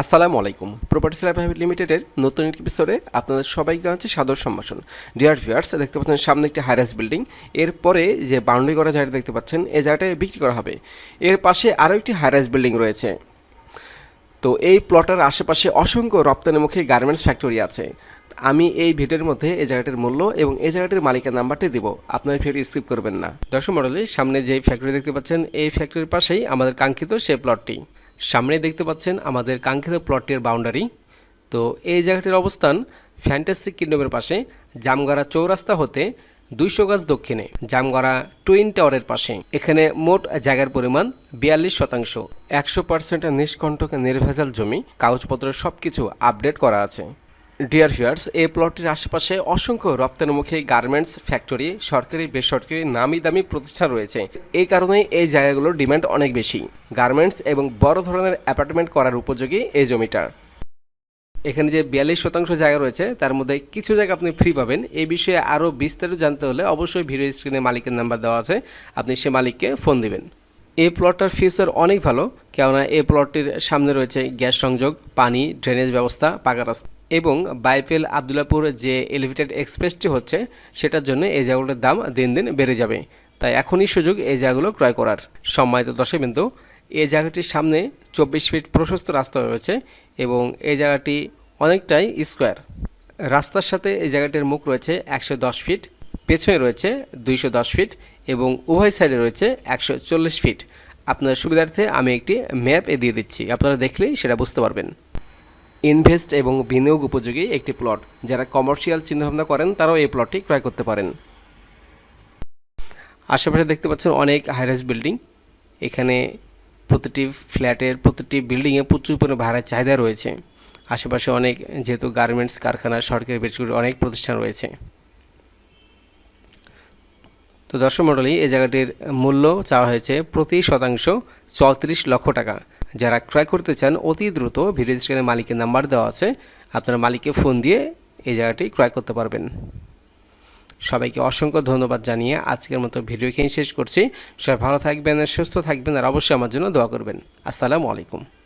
আসসালামু আলাইকুম। Property seller private লিমিটেডের নতুন এপিসোডে আপনাদের সবাইকে জানাচ্ছি সাদর সম্ভাষণ। ডিয়ার ভিউয়ার্স দেখতে পাচ্ছেন সামনে একটি হাইরাইজ বিল্ডিং এরপরে যে বাউন্ডারি করা জায়গাটা দেখতে পাচ্ছেন, এই জায়গাটায় বিক্রি করা হবে। এর পাশে আরও একটি হাইরাইজ বিল্ডিং রয়েছে। তো এই প্লটার আশেপাশে অসংখ্য রপ্তানিমুখী গার্মেন্টস ফ্যাক্টরি আছে। আমি এই ভিডিওর মধ্যে এই জায়গাটির মূল্য এবং এই জায়গাটির মালিকের নাম্বারটি দিব। আপনার ভিডিও স্কিপ করবেন না। দর্শক মডেলে সামনে যে ফ্যাক্টরি দেখতে পাচ্ছেন, এই ফ্যাক্টরির পাশেই আমাদের কাঙ্ক্ষিত সেই প্লটটি সামনে দেখতে পাচ্ছেন আমাদের কাঙ্ক্ষিত প্লটটির বাউন্ডারি তো এই জায়গাটির অবস্থান ফ্যান্টাসি কিংডমের পাশে, জামগড়া চৌরাস্তা হতে দুইশো গাছ দক্ষিণে, জামগড়া টুইন টাওয়ারের পাশে। এখানে মোট জায়গার পরিমাণ বিয়াল্লিশ শতাংশ। একশো পার্সেন্ট নিষ্কণ্টক নির্ভেজাল জমি কাগজপত্র সব কিছু আপডেট করা আছে। ডিয়ার ফিয়ার্স এই প্লটটির আশেপাশে অসংখ্য রপ্তানিমুখী গার্মেন্টস ফ্যাক্টরি সরকারি, বেসরকারি নামি দামি প্রতিষ্ঠান রয়েছে। এই কারণেই এই জায়গাগুলোর ডিমান্ড অনেক বেশি। গার্মেন্টস এবং বড় ধরনের অ্যাপার্টমেন্ট করার উপযোগী এই জমিটা। এখানে যে বিয়াল্লিশ শতাংশ জায়গা রয়েছে, তার মধ্যে কিছু জায়গা আপনি ফ্রি পাবেন। এই বিষয়ে আরও বিস্তারিত জানতে হলে অবশ্যই ভিডিও স্ক্রিনে মালিকের নাম্বার দেওয়া আছে। আপনি সে মালিককে ফোন দিবেন। এই প্লটটার ফিচার অনেক ভালো। কেননা এই প্লটটির সামনে রয়েছে গ্যাস সংযোগ, পানি ড্রেনেজ ব্যবস্থা, পাকা রাস্তা। এবং বাইপেল আবদুল্লাপুর যে এলিভেটেড এক্সপ্রেসটি হচ্ছে, সেটার জন্য এই জায়গাগুলোর দাম দিন দিন বেড়ে যাবে। তাই এখনই সুযোগ এই জায়গাগুলো ক্রয় করার। সম্মানিত দর্শক বিন্দু এই জায়গাটির সামনে চব্বিশ ফিট প্রশস্ত রাস্তা রয়েছে এবং এই জায়গাটি অনেকটাই স্কোয়ার। রাস্তার সাথে এই জায়গাটির মুখ রয়েছে একশো দশ ফিট, পেছনে রয়েছে দুইশো দশ ফিট এবং উভয় সাইডে রয়েছে একশো চল্লিশ ফিট। আপনার সুবিধার্থে আমি একটি ম্যাপ এ দিয়ে দিচ্ছি। আপনারা দেখলেই সেটা বুঝতে পারবেন। ইনভেস্ট এবং বিনিয়োগ উপযোগী একটি প্লট যারা কমার্শিয়াল চিন্তাভাবনা করেন, তারাও এই প্লটটি ক্রয় করতে পারেন। আশেপাশে দেখতে পাচ্ছেন অনেক হাইরাইজ বিল্ডিং এখানে প্রতিটি ফ্ল্যাটের, প্রতিটি বিল্ডিংয়ে প্রচুর পরিমাণে ভাড়ার চাহিদা রয়েছে। আশেপাশে অনেক, যেহেতু গার্মেন্টস কারখানা, সরকারি বেসরকারি অনেক প্রতিষ্ঠান রয়েছে। তো দর্শক মণ্ডলী, এই জায়গাটির মূল্য চাওয়া হয়েছে প্রতি শতাংশ চৌত্রিশ লক্ষ টাকা। যারা ক্রয় করতে চান, অতি দ্রুত ভিডিও স্ক্রিনে মালিকের নাম্বার দেওয়া আছে। আপনারা মালিককে ফোন দিয়ে এই জায়গাটি ক্রয় করতে পারবেন। সবাইকে অসংখ্য ধন্যবাদ জানিয়ে আজকের মতো ভিডিও এখানে শেষ করছি। সবাই ভালো থাকবেন, সুস্থ থাকবেন, আর অবশ্যই আমার জন্য দোয়া করবেন। আসসালামু আলাইকুম।